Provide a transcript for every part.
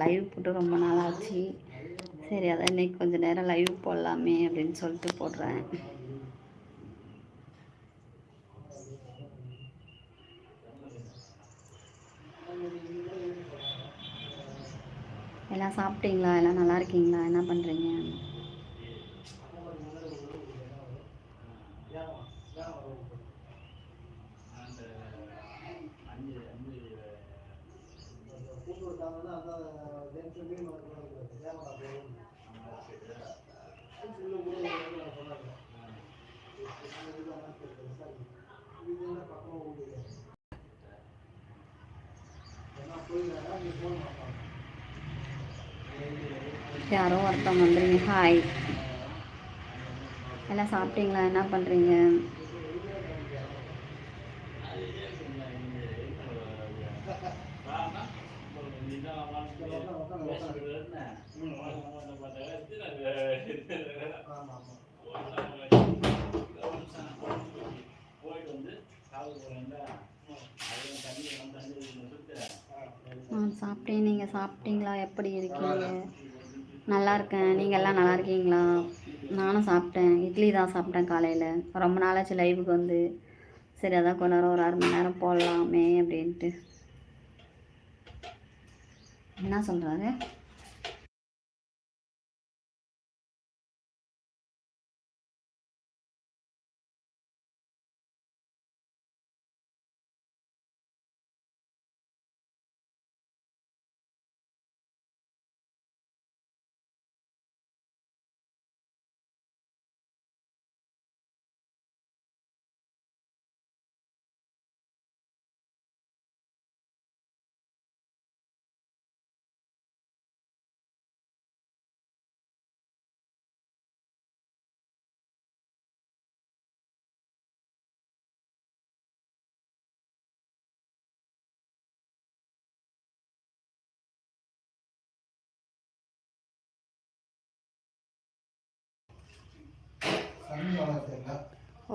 Live போட்டு ரொம்ப நாள் ஆச்சு சரி அதான் இன்னைக்கு கொஞ்சம் நேரம் லைவ் போடலாமே அப்படின்னு சொல்லிட்டு போடுறேன். எல்லாம் சாப்பிட்டீங்களா? எல்லாம் நல்லா இருக்கீங்களா? என்ன பண்ணுறீங்க யாரோ ஒருத்தவங்க வந்துடுங்க ஹாய் எல்லாம் சாப்பிட்டீங்களா? என்ன பண்ணுறீங்க சாப்பிட்டேன் நீங்கள் சாப்பிட்டீங்களா எப்படி இருக்கீங்க? நல்லா இருக்கேன். நீங்கள் எல்லாம் நல்லா இருக்கீங்களா? நானும் சாப்பிட்டேன் இட்லி தான் சாப்பிட்டேன் காலையில். ரொம்ப நாளாச்சு லைவுக்கு வந்து. சரி அதான் கொஞ்ச நேரம் ஒரு அரை மணி நேரம் போடலாமே அப்படின்ட்டு. என்ன சொல்கிறாரு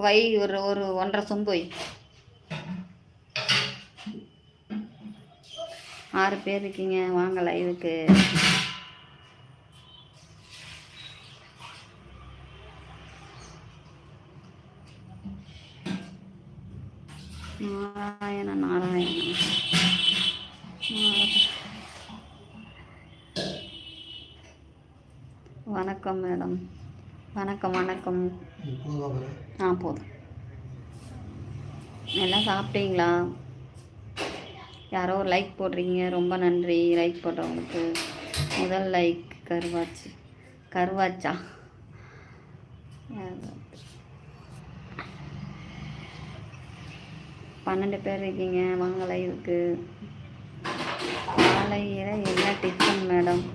வை ஒரு ஒரு ஒன்றரை சொம்பு வை. ஆறு பேர் இருக்கீங்க வாங்க லைவுக்கு நாராயண நாராயண. வணக்கம் மேடம். வணக்கம் வணக்கம். ஆ போதும். எல்லாம் சாப்பிட்டீங்களா? யாரோ லைக் போடுறீங்க. ரொம்ப நன்றி. லைக் போட்டவங்களுக்கு முதல் லைக் கருவாச்சு. கருவாச்சா? பன்னெண்டு பேர் இருக்கீங்க. வாங்க லைவுக்கு காலையில் என்ன டிஃபன் மேடம்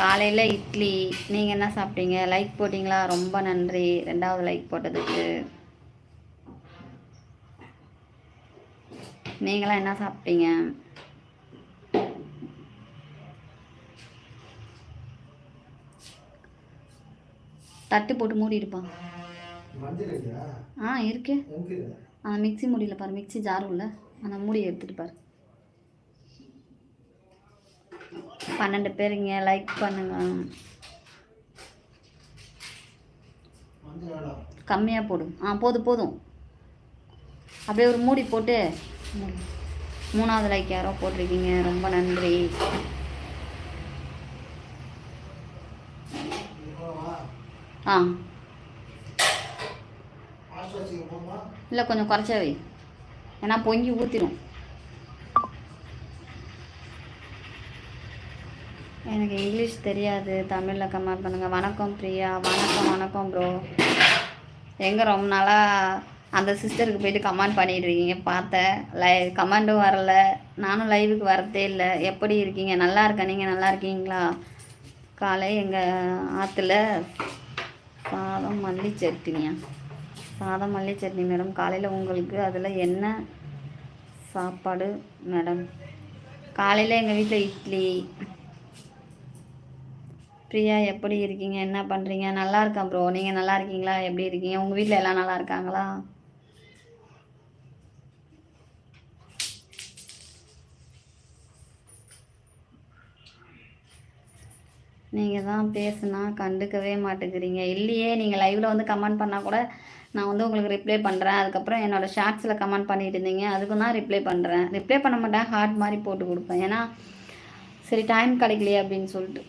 காலையில் இட்லி. நீங்கள் என்ன சாப்பிட்டீங்க? லைக் போட்டிங்களா? ரொம்ப நன்றி. ரெண்டாவது லைக் போட்டதுக்கு. நீங்களாம் என்ன சாப்பிட்டீங்க? தட்டு போட்டு மூடி இருப்பான் ஆ இருக்கு. அந்த மிக்ஸி மூடியில் பாரு. மிக்ஸி ஜார் உள்ள. அந்த மூடியை எடுத்துட்டு பாரு. பன்னெண்டு பேருங்க லைக் பண்ணுங்க. கம்மியாக போடும் ஆ போதும் போதும். அப்படியே ஒரு மூடி போட்டு மூணாவது லைக் யாரோ போட்டிருக்கீங்க. ரொம்ப நன்றி. ஆ. இல்லை கொஞ்சம் குறைச்சா வை ஏன்னா பொங்கி ஊற்றிடும் எனக்கு இங்கிலீஷ் தெரியாது தமிழில் கமெண்ட் பண்ணுங்கள் வணக்கம் பிரியா வணக்கம் வணக்கம் ப்ரோ எங்கே ரொம்ப நாளாக அந்த சிஸ்டருக்கு போயிட்டு கமெண்ட் பண்ணிகிட்ருக்கீங்க இருக்கீங்க பார்த்தேன் லை கமெண்டும் வரல. நானும் லைவுக்கு வரதே இல்லை. எப்படி இருக்கீங்க? நல்லா இருக்கேன் நீங்கள் நல்லா இருக்கீங்களா? காலை எங்கள் ஆற்றுல சாதம் மல்லி சட்னியா? சாதம் மல்லி சட்னி மேடம். காலையில் உங்களுக்கு அதில் என்ன சாப்பாடு மேடம்? காலையில் எங்கள் வீட்டில் இட்லி. பிரியா எப்படி இருக்கீங்க? என்ன பண்ணுறீங்க நல்லா இருக்கேன் ப்ரோ நீங்கள் நல்லா இருக்கீங்களா? எப்படி இருக்கீங்க? உங்கள் வீட்டில் எல்லாம் நல்லா இருக்காங்களா? நீங்கள் தான் பேசுனா கண்டுக்கவே மாட்டேங்கிறீங்க. இல்லையே நீங்கள் லைவில் வந்து கமெண்ட் பண்ணால் கூட நான் வந்து உங்களுக்கு ரிப்ளை பண்ணுறேன் அதுக்கப்புறம் என்னோடய ஷார்ட்ஸில் கமெண்ட் பண்ணிட்டு இருந்தீங்க. அதுக்கும் தான் ரிப்ளை பண்ணுறேன் ரிப்ளை பண்ண மாட்டேன் ஹார்ட் மாதிரி போட்டு கொடுப்பேன். ஏன்னா சரி டைம் கிடைக்கலையே அப்படின்னு சொல்லிட்டு.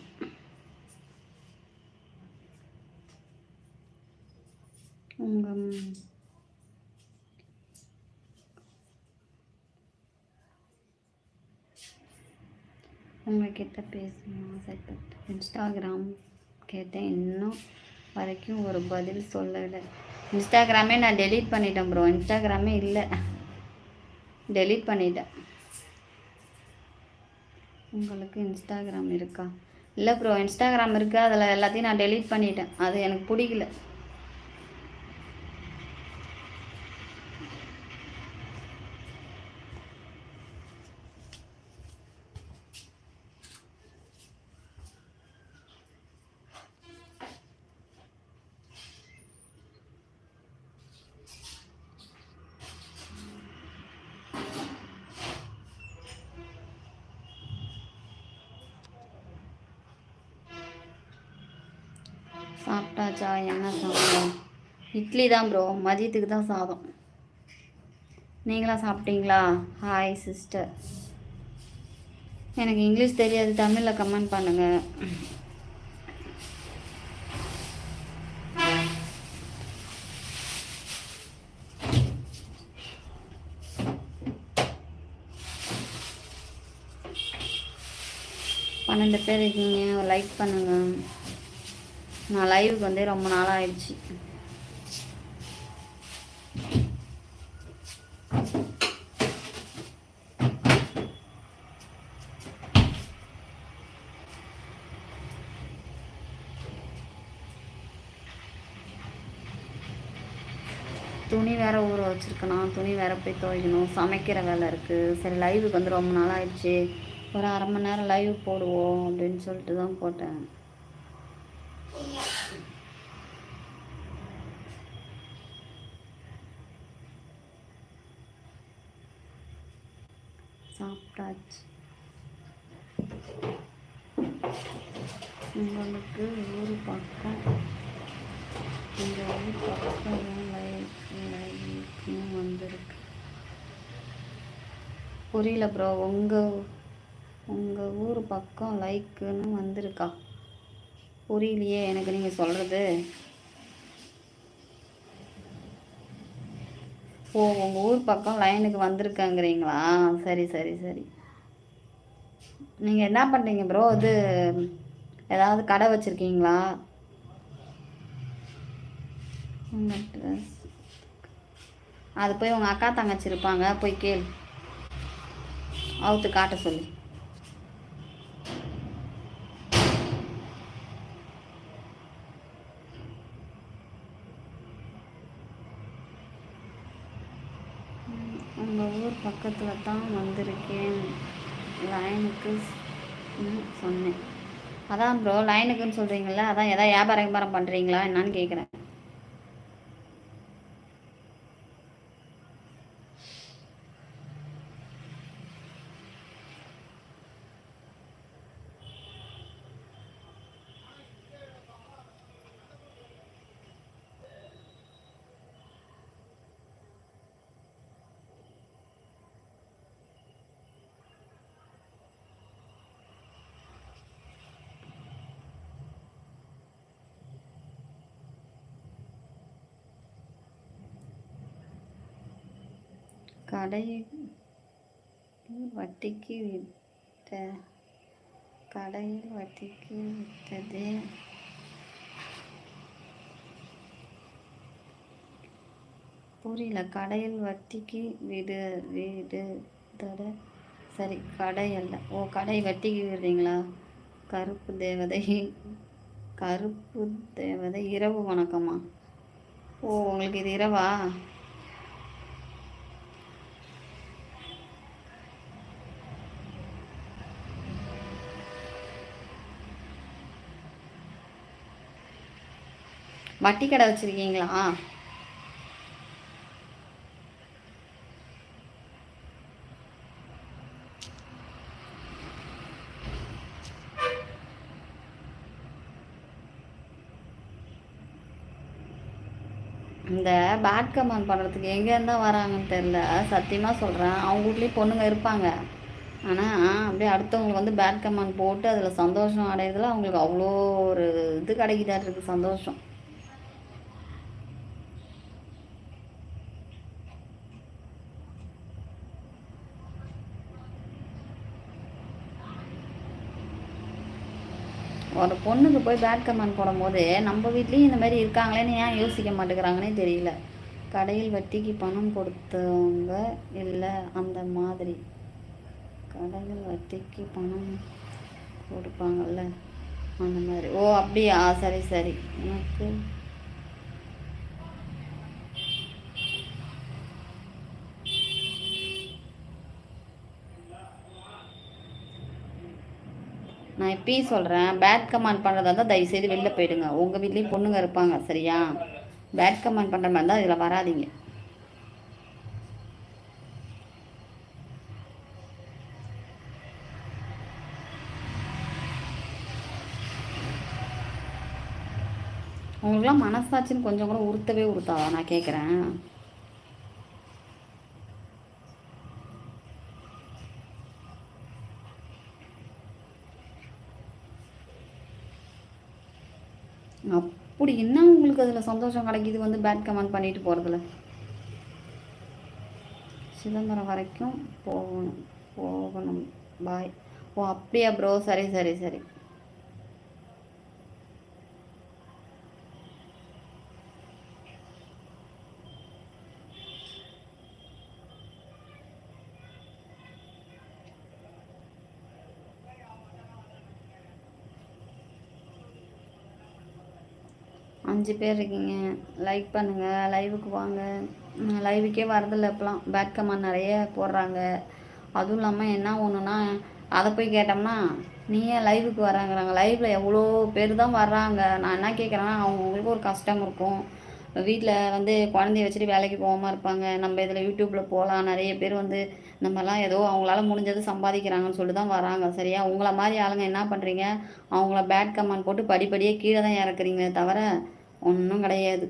உங்கள் உங்கள்கிட்ட பேசணும் ஆசைப்பட்டு இன்ஸ்டாகிராம் கேட்டேன். இன்னும் வரைக்கும் ஒரு பதில் சொல்லலை. இன்ஸ்டாகிராமே நான் டெலீட் பண்ணிட்டேன் ப்ரோ இன்ஸ்டாகிராமே இல்லை. டெலீட் பண்ணிட்டேன். உங்களுக்கு இன்ஸ்டாகிராம் இருக்கா? இல்லை ப்ரோ இன்ஸ்டாகிராம் இருக்குது அதில் எல்லாத்தையும் நான் டெலீட் பண்ணிட்டேன். அது எனக்கு பிடிக்கல. சாப்பிட்டாச்சா? என்ன சாப்பிடும் இட்லி தான் ப்ரோ மதியத்துக்கு தான் சாதம். நீங்களா சாப்பிட்டீங்களா? ஹாய் சிஸ்டர் எனக்கு இங்கிலீஷ் தெரியாது. தமிழில் கமெண்ட் பண்ணுங்கள் பன்னெண்டு பேர் இருக்கீங்க. லைக் பண்ணுங்கள் நான் லைவுக்கு வந்து ரொம்ப நாளாக ஆயிடுச்சு. துணி வேற ஊற வச்சிருக்கணும். துணி வேற போய் துவைக்கணும். சமைக்கிற வேலை இருக்குது சரி லைவுக்கு வந்து ரொம்ப நாள் ஆயிடுச்சு. ஒரு அரை மணி நேரம் லைவ் போடுவோம் அப்படின்னு சொல்லிட்டு தான் போட்டேன். சாப்பிட்டாச்சு. உங்களுக்கு ஊர் பக்கம் இந்த ஊர் பக்கம் லைக் வந்திருக்கு. புரியல ப்ரோ உங்கள் உங்கள் ஊர் பக்கம் லைக்குன்னு வந்திருக்கா? புரியலையே எனக்கு நீங்கள் சொல்கிறது ஓ உங்கள் ஊர் பக்கம் லைனுக்கு வந்திருக்காங்கிறீங்களா? சரி சரி சரி. நீங்கள் என்ன பண்ணுறீங்க ப்ரோ இது ஏதாவது கடை வச்சுருக்கீங்களா? உங்கள் ட்ரெஸ் அது போய் உங்கள் அக்கா தங்கச்சி இருப்பாங்க போய் கேள். அவுத்து காட்ட சொல்லி. உங்கள் ஊர் பக்கத்தில் தான் வந்திருக்கேன். லைனுக்கு ம், சொன்னேன். அதான் ப்ரோ லைனுக்குன்னு சொல்கிறீங்களா அதான் எதாவது வியாபாரம் வியாபாரம் பண்ணுறீங்களா என்னான்னு கேட்குறேன் கடையில் வட்டிக்கு விட்ட? கடையில் வட்டிக்கு விட்டது. புரியல. கடையில் வட்டிக்கு விடு வீடு தட. சரி கடை அல்ல. ஓ கடை வட்டிக்கு விடுறீங்களா? கருப்பு தேவதை கருப்பு தேவதை. இரவு வணக்கமா ஓ உங்களுக்கு இது இரவா? வட்டி கடை வச்சுருக்கீங்களா? இந்த பேட் கமெண்ட் பண்ணுறதுக்கு எங்கேருந்து வராங்கன்னு தெரில சத்தியமாக சொல்கிறேன் அவங்க வீட்லேயும் பொண்ணுங்க இருப்பாங்க. ஆனால் அப்படியே அடுத்தவங்களுக்கு வந்து பேட் கமெண்ட் போட்டு அதில் சந்தோஷம் அடையிறதுல அவங்களுக்கு அவ்வளோ ஒரு இது கிடைக்கிட்டாருக்கு சந்தோஷம். ஒரு பொண்ணுக்கு போய் பேட் கமெண்ட் போடும்போது நம்ம வீட்லேயும் இந்த மாதிரி இருக்காங்களேன்னு ஏன் யோசிக்க மாட்டேங்கிறாங்கன்னே தெரியல. கடையில் வட்டிக்கு பணம் கொடுத்தவங்க இல்லை அந்த மாதிரி. கடையில் வட்டிக்கு பணம் கொடுப்பாங்கல்ல அந்த மாதிரி. ஓ அப்படியா? சரி சரி. எனக்கு நான் இப்பயும் சொல்கிறேன் பேட் கமெண்ட் பண்ணுறதா இருந்தால் தயவுசெய்து வெளில போயிடுங்க. உங்கள் வீட்லேயும் பொண்ணுங்க இருப்பாங்க சரியா? பேட் கமெண்ட் பண்ணுற மாதிரி இருந்தால் இதில் வராதீங்க. உங்களுக்குலாம் மனசாட்சின்னு கொஞ்சம் கூட உறுத்தவே உறுத்தாதா? நான் கேட்குறேன் அப்படி என்ன உங்களுக்கு அதில் சந்தோஷம் கிடைக்கிது வந்து பேட் கமெண்ட் பண்ணிட்டு போகிறதுல சிதம்பரம் வரைக்கும் போகணும் போகணும். பாய் ஓ அப்படியா ப்ரோ சரி சரி சரி. அஞ்சு பேர் இருக்கீங்க. லைக் பண்ணுங்கள் லைவுக்கு வாங்க. லைவுக்கே வரதில்லை இப்போலாம் பேட் கமெண்ட் நிறைய போடுறாங்க. அதுவும் இல்லாமல் என்ன ஒன்றுனா அதை போய் கேட்டோம்னா நீ ஏன் லைவுக்கு வராங்கிறாங்க லைவில் எவ்வளோ பேர் தான் வர்றாங்க. நான் என்ன கேட்குறேன்னா அவங்களுக்கு ஒரு கஷ்டம் இருக்கும். வீட்டில் வந்து குழந்தைய வச்சுட்டு வேலைக்கு போகாமல் இருப்பாங்க. நம்ம இதில் யூடியூப்பில் போகலாம் நிறைய பேர் வந்து நம்மலாம் ஏதோ அவங்களால முடிஞ்சது சம்பாதிக்கிறாங்கன்னு சொல்லி தான் வராங்க சரியா? உங்களை மாதிரி ஆளுங்க என்ன பண்ணுறீங்க அவங்கள பேட் கமெண்ட் போட்டு படிப்படியே கீழே தான் இறக்குறீங்களே தவிர ஒன்றும் கிடையாது.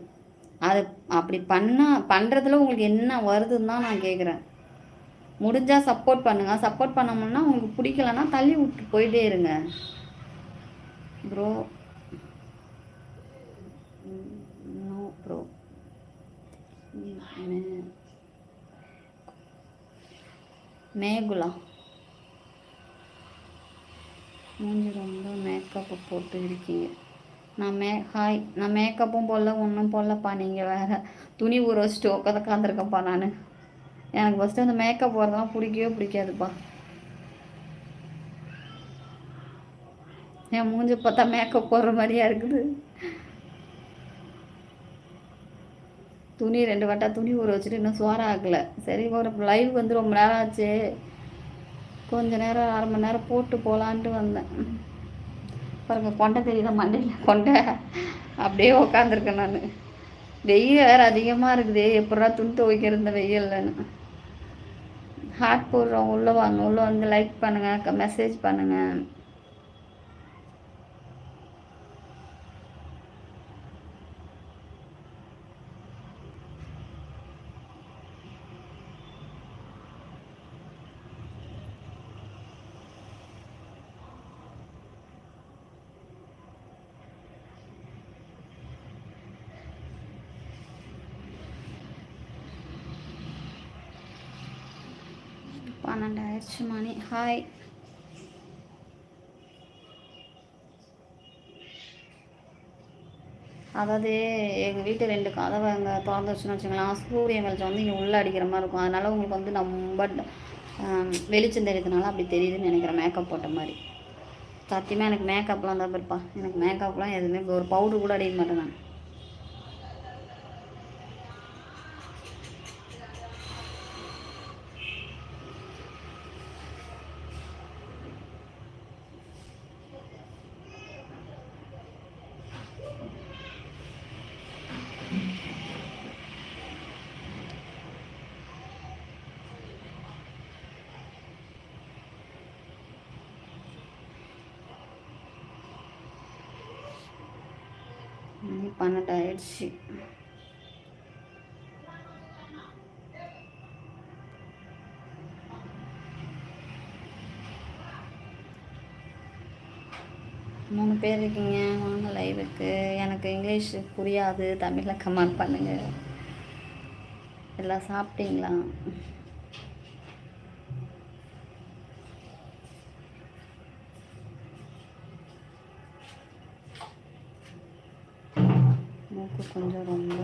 அது அப்படி பண்ணால் பண்ணுறதுல உங்களுக்கு என்ன வருதுன்னு தான் நான் கேட்குறேன் முடிஞ்சால் சப்போர்ட் பண்ணுங்கள் சப்போர்ட் பண்ணமுன்னா உங்களுக்கு பிடிக்கலன்னா தள்ளி விட்டு போயிட்டே இருங்க. ப்ரோ நோ ப்ரோ மேகுலா மூஞ்சி ரொம்ப மேக்கப் போட்டு இருக்கீங்க. நான் மே ஹாய் நான் மேக்கப்பும் போடல ஒன்றும் போடலப்பா நீங்கள் வேறு துணி ஊற வச்சுட்டு உட்காந்து உட்காந்துருக்கேன்ப்பா நான். எனக்கு ஃபஸ்ட்டு அந்த மேக்கப் போகிறதெல்லாம் பிடிக்கவே பிடிக்காதுப்பா. என் மூஞ்சி பார்த்தா மேக்கப் போடுற மாதிரியா இருக்குது. துணி ரெண்டு வட்டா துணி ஊற வச்சுட்டு இன்னும் சோற ஆகலை சரி ஒரு லைவ் வந்து ரொம்ப நேரம் ஆச்சு. கொஞ்ச நேரம் அரை மணி நேரம் போட்டு போகலான்ட்டு வந்தேன். பாருங்க கொண்டை தெரியுத? மண்டையில் கொண்டை. அப்படியே உக்காந்துருக்கேன் நான். வெயில் வேறு அதிகமாக இருக்குது. எப்படா துணி துவைக்கிறது இந்த வெயில்லன்னு ஹார்ட் போடுறோம் உள்ளே வாங்க. உள்ளே வந்து லைக் பண்ணுங்கள் மெசேஜ் பண்ணுங்கள் பன்னெண்டு ஆயிடுச்சு மணி ஹாய் அதாவது எங்கள் வீட்டு ரெண்டு கதவை அங்கே திறந்து வச்சுன்னு வச்சுக்கலாம் சூரிய வெளிச்சம் வந்து இங்கே உள்ளே அடிக்கிற மாதிரி இருக்கும். அதனால் உங்களுக்கு வந்து ரொம்ப வெளிச்சம் தெரியுதுனால அப்படி தெரியுதுன்னு நினைக்கிறேன் மேக்கப் போட்ட மாதிரி. சத்தியமாக எனக்கு மேக்கப்லாம் தான் இருப்பா எனக்கு மேக்கப்லாம் எதுவுமே ஒரு பவுடர் கூட அடிக்க மாட்டேன் நான். பன்னெண்டு ஆயிடுச்சு மூணு பேர் இருக்கீங்க வாங்க லைவுக்கு எனக்கு இங்கிலீஷ் புரியாது தமிழில் கமெண்ட் பண்ணுங்கள் எல்லாம் சாப்பிட்டீங்களா? மூக்கு கொஞ்சம் ரொம்ப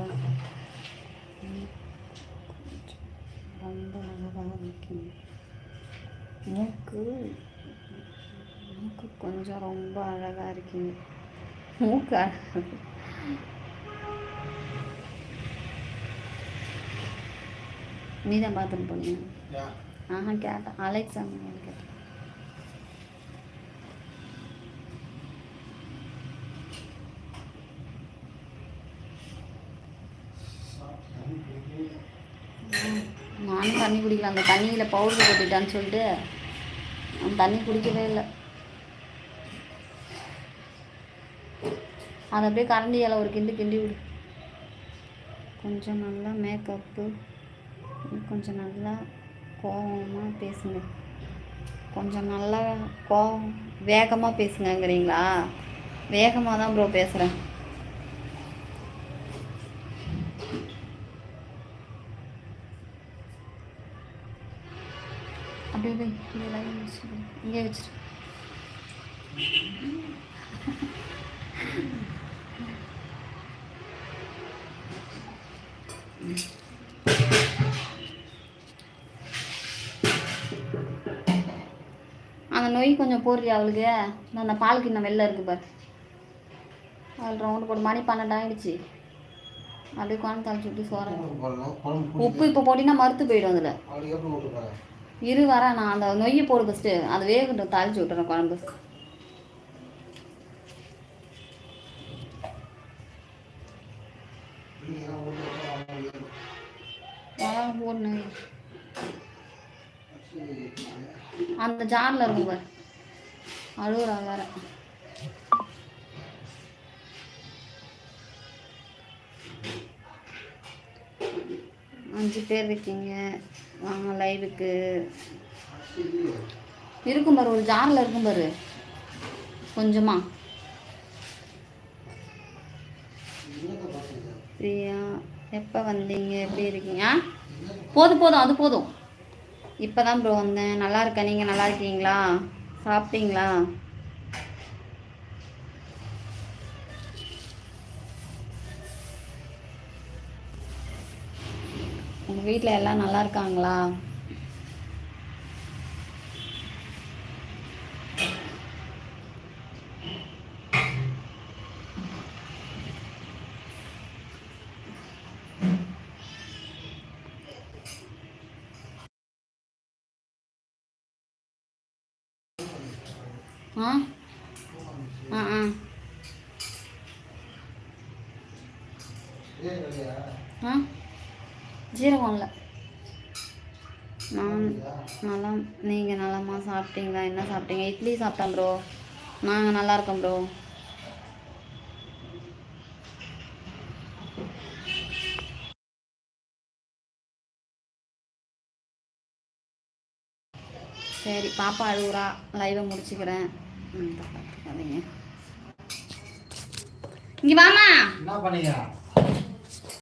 ரொம்ப அழகாக இருக்கீங்க மூக்கு மூக்கு கொஞ்சம் ரொம்ப அழகாக இருக்கீங்க மூக்கு அழகா நீ தான் பார்த்துட்டு போனீங்க ஆஹா கேட்டேன் அலெக்ஸா கேட்டேன் நானும் தண்ணி குடிக்கல. அந்த தண்ணியில் பவுடர் போட்டுட்டான்னு சொல்லிட்டு அந்த தண்ணி குடிக்கவே இல்லை. அதை அப்படியே கரண்டி இலை ஒரு கிண்டு கிண்டி விடு. கொஞ்சம் நல்லா மேக்கப்பு கொஞ்சம் நல்லா கோவமாக பேசுங்க. கொஞ்சம் நல்லா கோவம் வேகமாக பேசுங்கங்கிறீங்களா? வேகமாக தான் ப்ரோ பேசுகிறேன் அப்படியே வை இங்கே வச்சுரு அந்த நொய் கொஞ்சம் போடுறியா அவளுக்கு? அந்த பால் கிண்ணம் வெளில இருக்கு பாரு. அதில் ரவுண்டு போட்டு மணி பன்னெண்டு ஆயிடுச்சு. அப்படியே குழம்பு தழிச்சு விட்டு சோறேன். உப்பு இப்போ போட்டிங்கன்னா மறுத்து போயிடும் அதில். இரு வரேன் நான் அந்த நொய்யை போடு ஃபஸ்ட்டு அது வேகட்டும் தாளிச்சு விட்டுறேன் குழம்பு. போடணும் அந்த ஜாரில் இருக்கும் பாரு. அழுகுறா வேற. அஞ்சு பேர் இருக்கீங்க. வாங்க லைவுக்கு இருக்கும் பாரு ஒரு ஜாரில் இருக்கும் பாரு. கொஞ்சமா. பிரியா எப்போ வந்தீங்க? எப்படி இருக்கீங்க? ஆ? போதும் போதும் அது போதும். இப்போ தான் ப்ரோ வந்தேன். நல்லா இருக்கேன். நீங்கள் நல்லா இருக்கீங்களா? சாப்பிட்டீங்களா? வீட்டில் எல்லாம் நல்லா இருக்காங்களா? ஆ? ஆ ஆ. ஆ? ஜீரகம் இல்லை நான் நல்லா நீங்கள் நலமா சாப்பிட்டீங்களா? என்ன சாப்பிட்டீங்க? இட்லி சாப்பிட்டேன் ப்ரோ நாங்கள் நல்லா இருக்கோம் ப்ரோ சரி பாப்பா அழுகுறா லைவை முடிச்சுக்கிறேன். ம், பார்த்துக்காதீங்க இங்கே வாமா என்ன பண்ணீங்க